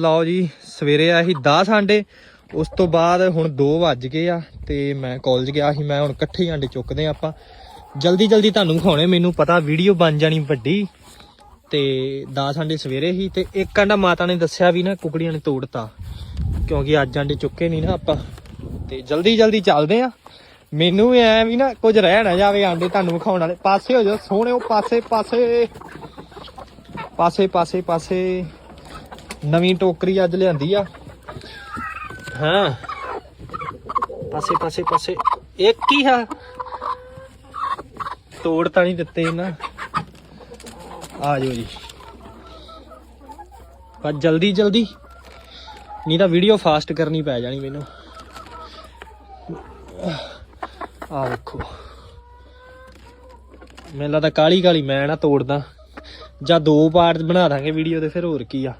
ਲਓ ਜੀ, ਸਵੇਰੇ ਆਇਆ ਸੀ 10 ਆਂਡੇ, ਉਸ ਤੋਂ ਬਾਅਦ ਹੁਣ 2 ਵੱਜ ਗਏ ਆ ਤੇ ਮੈਂ ਕਾਲਜ ਗਿਆ ਸੀ, ਮੈਂ ਹੁਣ ਇਕੱਠੇ ਹੀ ਆਂਡੇ ਚੁੱਕਦੇ ਆ ਆਪਾਂ। ਜਲਦੀ ਜਲਦੀ ਤੁਹਾਨੂੰ ਵਿਖਾਉਣੇ, ਮੈਨੂੰ ਪਤਾ ਵੀਡੀਓ ਬਣ ਜਾਣੀ ਵੱਡੀ। ਤੇ 10 ਆਂਡੇ ਸਵੇਰੇ ਹੀ ਤੇ ਇੱਕ ਆਂਡਾ ਮਾਤਾ ਨੇ ਦੱਸਿਆ ਵੀ ਨਾ ਕੁਕੜੀਆਂ ਨੇ ਤੋੜਤਾ, ਕਿਉਂਕਿ ਅੱਜ ਆਂਡੇ ਚੁੱਕੇ ਨਹੀਂ ਨਾ ਆਪਾਂ। ਤੇ ਜਲਦੀ ਜਲਦੀ ਚੱਲਦੇ ਆ। ਮੈਨੂੰ ਵੀ ਐ ਵੀ ਨਾ ਕੁਝ ਰਹਿ ਨਾ ਜਾਵੇ ਆਂਡੇ ਤੁਹਾਨੂੰ ਵਿਖਾਉਣ ਵਾਲੇ। ਪਾਸੇ ਹੋ ਜਾਓ, ਸੋਹਣੇ ਉਹ ਪਾਸੇ ਪਾਸੇ। ਪਾਸੇ ਪਾਸੇ ਪਾਸੇ। ਨਵੀਂ ਟੋਕਰੀ ਅੱਜ ਲਿਆਂਦੀ ਆ। ਹਾਂ। ਪਾਸੇ ਪਾਸੇ ਪਾਸੇ। ਇੱਕ ਹੀ ਆ? ਤੋੜ ਤਾਂ ਨਹੀਂ ਦਿੱਤੇ ਨਾ ਆ ਜਾਓ ਜੀ। ਪਰ ਜਲਦੀ ਜਲਦੀ। ਨਹੀਂ ਤਾਂ ਵੀਡੀਓ ਫਾਸਟ ਕਰਨੀ ਪੈ ਜਾਣੀ ਮੈਨੂੰ। ਆ ਵੇਖੋ। ਮੈਨੂੰ ਲੱਗਦਾ ਕਾਲੀ ਕਾਲੀ ਮੈਂ ਨਾ ਤੋੜਦਾ। ਜਾਂ ਦੋ ਪਾਰਟ ਬਣਾ ਦਾਂਗੇ ਵੀਡੀਓ ਦੇ ਫਿਰ ਹੋਰ ਕੀ ਆ।